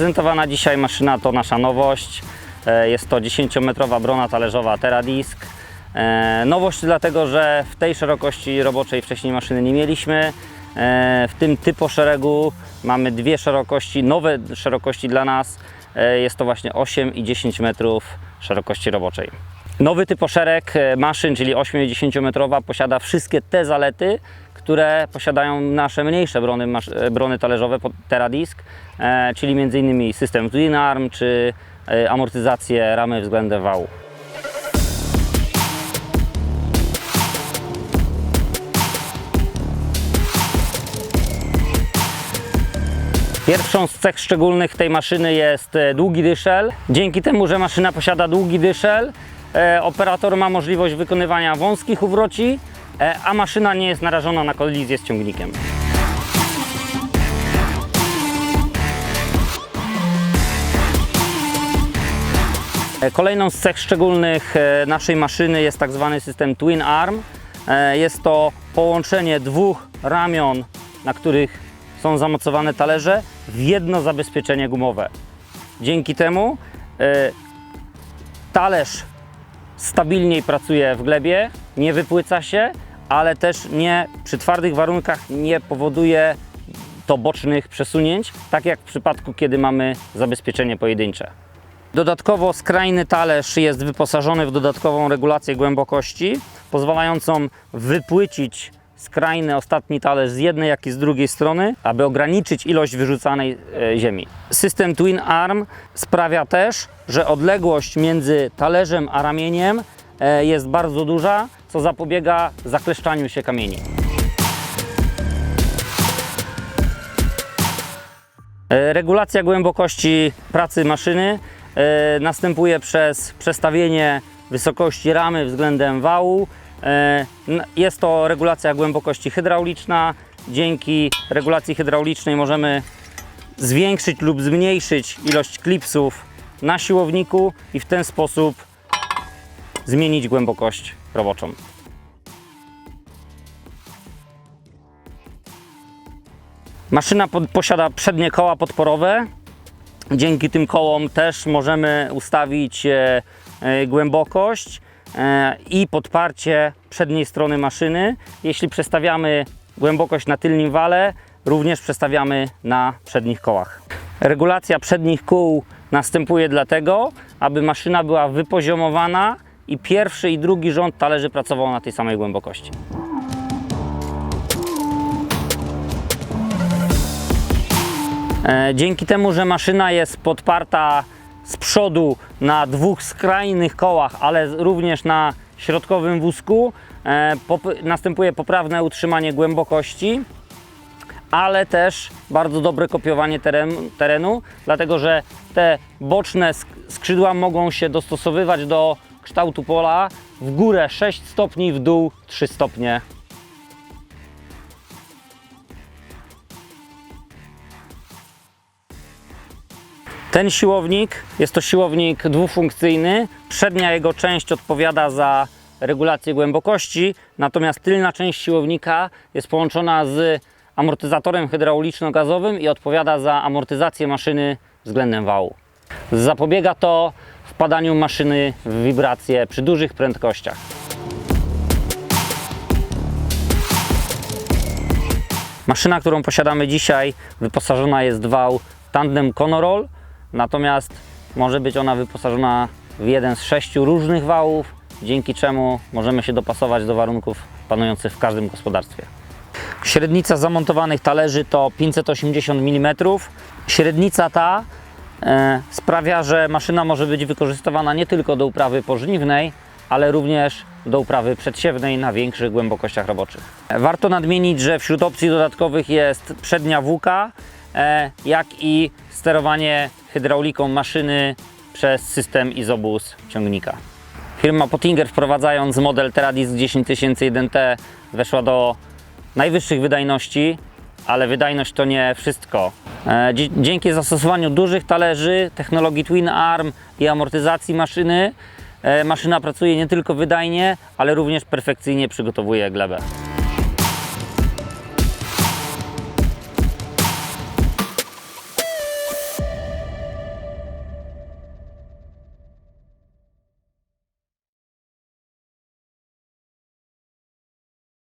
Prezentowana dzisiaj maszyna to nasza nowość. E, Jest to 10-metrowa brona talerzowa Teradisk. E, Nowość dlatego, że w tej szerokości roboczej wcześniej maszyny nie mieliśmy. E, W tym typo szeregu mamy dwie szerokości, nowe szerokości dla nas. Jest to właśnie 8 i 10 metrów szerokości roboczej. Nowy typoszereg e, maszyn, czyli 8 i 10 metrowa, posiada wszystkie te zalety, które posiadają nasze mniejsze brony, e, brony talerzowe Teradisk, e, czyli m.in. system Twin Arm czy amortyzację ramy względem wału. Pierwszą z cech szczególnych tej maszyny jest długi dyszel. Dzięki temu, że maszyna posiada długi dyszel, operator ma możliwość wykonywania wąskich uwroci, e, a maszyna nie jest narażona na kolizję z ciągnikiem. E, Kolejną z cech szczególnych e, naszej maszyny jest tak zwany system Twin Arm. E, Jest to połączenie dwóch ramion, na których są zamocowane talerze w jedno zabezpieczenie gumowe. Dzięki temu e, talerz stabilniej pracuje w glebie, nie wypłyca się, ale też nie przy twardych warunkach nie powoduje to bocznych przesunięć, tak jak w przypadku, kiedy mamy zabezpieczenie pojedyncze. Dodatkowo skrajny talerz jest wyposażony w dodatkową regulację głębokości, pozwalającą wypłycić skrajny ostatni talerz z jednej, jak i z drugiej strony, aby ograniczyć ilość wyrzucanej e, ziemi. System Twin Arm sprawia też, że odległość między talerzem a ramieniem e, jest bardzo duża, co zapobiega zakleszczaniu się kamieni. E, Regulacja głębokości pracy maszyny następuje przez przestawienie wysokości ramy względem wału. E, Jest to regulacja głębokości hydrauliczna. Dzięki regulacji hydraulicznej możemy zwiększyć lub zmniejszyć ilość klipsów na siłowniku i w ten sposób zmienić głębokość roboczą. Maszyna posiada przednie koła podporowe. Dzięki tym kołom też możemy ustawić e, e, głębokość i podparcie przedniej strony maszyny. Jeśli przestawiamy głębokość na tylnym wale, również przestawiamy na przednich kołach. Regulacja przednich kół następuje dlatego, aby maszyna była wypoziomowana i pierwszy i drugi rząd talerzy pracował na tej samej głębokości. E, Dzięki temu, że maszyna jest podparta z przodu na dwóch skrajnych kołach, ale również na środkowym wózku, e, następuje poprawne utrzymanie głębokości, ale też bardzo dobre kopiowanie terenu, terenu dlatego że te boczne sk- skrzydła mogą się dostosowywać do kształtu pola w górę 6 stopni, w dół 3 stopnie Ten siłownik jest to siłownik dwufunkcyjny. Przednia jego część odpowiada za regulację głębokości, natomiast tylna część siłownika jest połączona z amortyzatorem hydrauliczno-gazowym i odpowiada za amortyzację maszyny względem wału. Zapobiega to wpadaniu maszyny w wibracje przy dużych prędkościach. Maszyna, którą posiadamy dzisiaj, wyposażona jest w wał tandem Conorol, natomiast może być ona wyposażona w jeden z sześciu różnych wałów, dzięki czemu możemy się dopasować do warunków panujących w każdym gospodarstwie. Średnica zamontowanych talerzy to 580 mm. Średnica ta e, sprawia, że maszyna może być wykorzystywana nie tylko do uprawy pożniwnej, ale również do uprawy przedsiewnej na większych głębokościach roboczych. Warto nadmienić, że wśród opcji dodatkowych jest przednia włóka, jak i sterowanie hydrauliką maszyny przez system izobus ciągnika. Firma Pottinger wprowadzając model Teradisk 10001T weszła do najwyższych wydajności, ale wydajność to nie wszystko. E, Dzięki zastosowaniu dużych talerzy, technologii Twin Arm i amortyzacji maszyny, e, maszyna pracuje nie tylko wydajnie, ale również perfekcyjnie przygotowuje glebę.